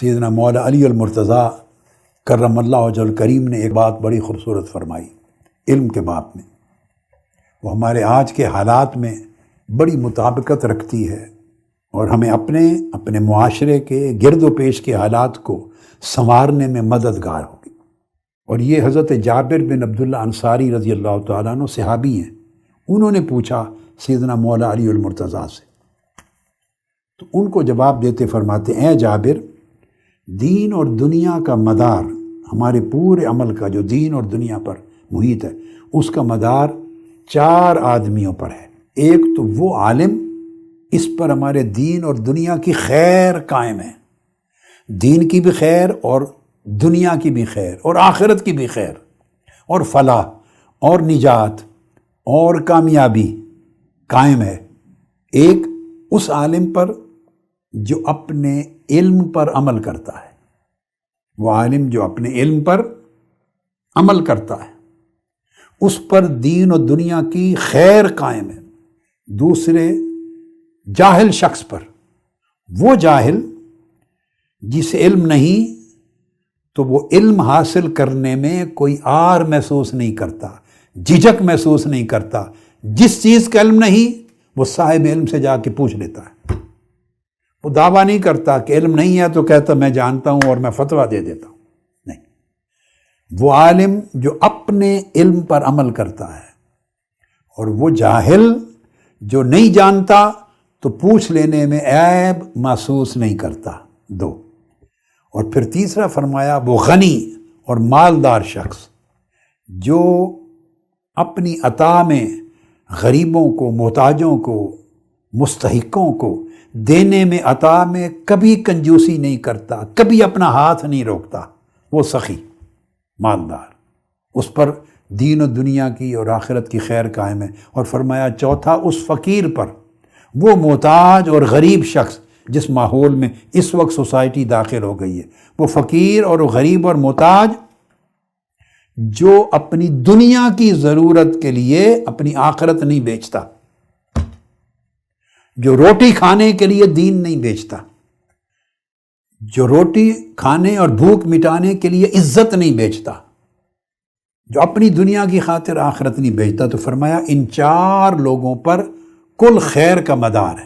سیدنا مولا علی المرتضیٰ کرم اللہ وجہ الکریم نے ایک بات بڑی خوبصورت فرمائی علم کے باپ میں۔ وہ ہمارے آج کے حالات میں بڑی مطابقت رکھتی ہے اور ہمیں اپنے اپنے معاشرے کے گرد و پیش کے حالات کو سنوارنے میں مددگار ہوگی۔ اور یہ حضرت جابر بن عبداللہ انصاری رضی اللہ تعالیٰ عنہ صحابی ہیں۔ انہوں نے پوچھا سیدنا مولا علی المرتضیٰ سے۔ تو ان کو جواب دیتے فرماتے، اے جابر دین اور دنیا کا مدار، ہمارے پورے عمل کا جو دین اور دنیا پر محیط ہے، اس کا مدار چار آدمیوں پر ہے۔ ایک تو وہ عالم، اس پر ہمارے دین اور دنیا کی خیر قائم ہے۔ دین کی بھی خیر اور دنیا کی بھی خیر اور آخرت کی بھی خیر۔ اور فلاح، اور نجات، اور کامیابی قائم ہے۔ ایک اس عالم پر جو اپنے علم پر عمل کرتا ہے۔ وہ عالم جو اپنے علم پر عمل کرتا ہے، اس پر دین و دنیا کی خیر قائم ہے۔ دوسرے جاہل شخص پر، وہ جاہل جس علم نہیں، تو وہ علم حاصل کرنے میں کوئی آر محسوس نہیں کرتا جھجک محسوس نہیں کرتا۔ جس چیز کا علم نہیں، وہ صاحب علم سے جا کے پوچھ لیتا ہے۔ وہ دعویٰ نہیں کرتا کہ علم نہیں ہے تو کہتا میں جانتا ہوں اور میں فتویٰ دے دیتا ہوں۔ نہیں۔ وہ عالم جو اپنے علم پر عمل کرتا ہے اور وہ جاہل جو نہیں جانتا تو پوچھ لینے میں عیب محسوس نہیں کرتا۔ دو۔ اور پھر تیسرا فرمایا، وہ غنی اور مالدار شخص جو اپنی عطا میں غریبوں کو، محتاجوں کو مستحقوں کو دینے میں، عطا میں کبھی کنجوسی نہیں کرتا، کبھی اپنا ہاتھ نہیں روکتا۔ وہ سخی، مالدار۔ اس پر دین و دنیا کی اور آخرت کی خیر قائم ہے۔ اور فرمایا، چوتھا اس فقیر پر۔ وہ محتاج اور غریب شخص جس ماحول میں اس وقت سوسائٹی داخل ہو گئی ہے۔ وہ فقیر اور غریب اور محتاج جو اپنی دنیا کی ضرورت کے لیے اپنی آخرت نہیں بیچتا۔ جو روٹی کھانے کے لیے دین نہیں بیچتا، جو روٹی کھانے اور بھوک مٹانے کے لیے عزت نہیں بیچتا، جو اپنی دنیا کی خاطر آخرت نہیں بیچتا، تو فرمایا ان چار لوگوں پر کل خیر کا مدار ہے۔